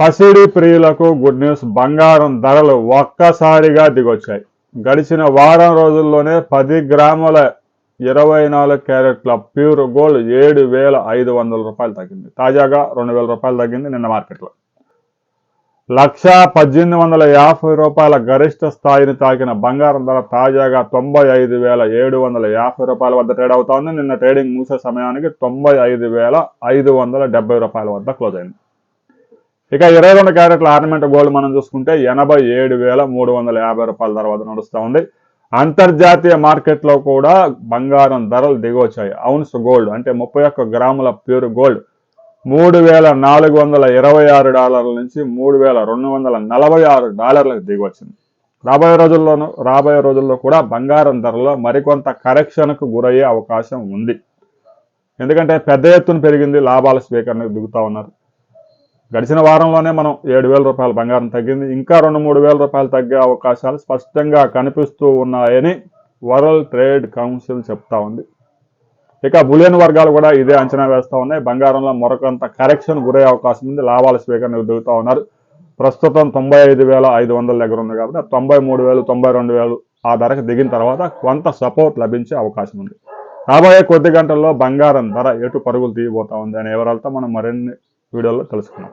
పసిడి ప్రియులకు good news. బంగారం ధరలు ఒక్కసారిగా దిగొచ్చాయి. గడిచిన వారం రోజుల్లోనే పది గ్రాముల ఇరవై నాలుగు క్యారెట్ల ప్యూర్ గోల్డ్ ఏడు వేల ఐదు వందల రూపాయలు తగ్గింది. తాజాగా రెండు వేల రూపాయలు తగ్గింది నిన్న మార్కెట్లో. లక్ష పద్దెనిమిది వందల యాభై రూపాయల గరిష్ట స్థాయిని తాకిన బంగారం ధర తాజాగా తొంభై ఐదు వేల ఏడు వందల యాభై రూపాయల వద్ద ట్రేడ్ అవుతోంది. నిన్న ట్రేడింగ్ మూసే సమయానికి తొంభై ఐదు వేల ఐదు వందల డెబ్బై రూపాయల వద్ద క్లోజ్ అయింది. ఇక ఇరవై రెండు క్యారెట్ల ఆర్నమెంట్ గోల్డ్ మనం చూసుకుంటే ఎనభై ఏడు వేల మూడు వందల యాభై రూపాయల తర్వాత నడుస్తూ ఉంది. అంతర్జాతీయ మార్కెట్లో కూడా బంగారం ధరలు దిగొచ్చాయి. అవున్స్ గోల్డ్ అంటే ముప్పై ఒక్క గ్రాముల ప్యూర్ గోల్డ్ మూడు వేల నాలుగు వందల ఇరవై ఆరు డాలర్ల నుంచి మూడు వేల రెండు వందల నలభై ఆరు డాలర్లకు దిగొచ్చింది. రాబోయే రోజుల్లోనూ రాబోయే రోజుల్లో కూడా బంగారం ధరలో మరికొంత కరెక్షన్కు గురయ్యే అవకాశం ఉంది. ఎందుకంటే పెద్ద ఎత్తున పెరిగింది లాభాల స్వీకరణకు దిగుతూ ఉన్నారు. గడిచిన వారంలోనే మనం ఏడు వేల రూపాయల బంగారం తగ్గింది. ఇంకా రెండు మూడు వేల రూపాయలు తగ్గే అవకాశాలు స్పష్టంగా కనిపిస్తూ ఉన్నాయని వరల్డ్ ట్రేడ్ కౌన్సిల్ చెప్తా ఉంది. ఇక బులియన్ వర్గాలు కూడా ఇదే అంచనా వేస్తూ ఉన్నాయి. బంగారంలో మరొకంత కరెక్షన్ గురయ్యే అవకాశం ఉంది. లాభాల స్వీకరణ దిగుతూ ఉన్నారు. ప్రస్తుతం తొంభై ఐదు వేల ఐదు వందల దగ్గర ఉంది కాబట్టి తొంభై మూడు వేలు తొంభై రెండు వేలు ఆ ధరకు దిగిన తర్వాత కొంత సపోర్ట్ లభించే అవకాశం ఉంది. రాబోయే కొద్ది గంటల్లో బంగారం ధర ఎటు పరుగులు తీయబోతా ఉంది అనే వివరాలతో మనం మరిన్ని వీడియోలో తెలుసుకున్నాం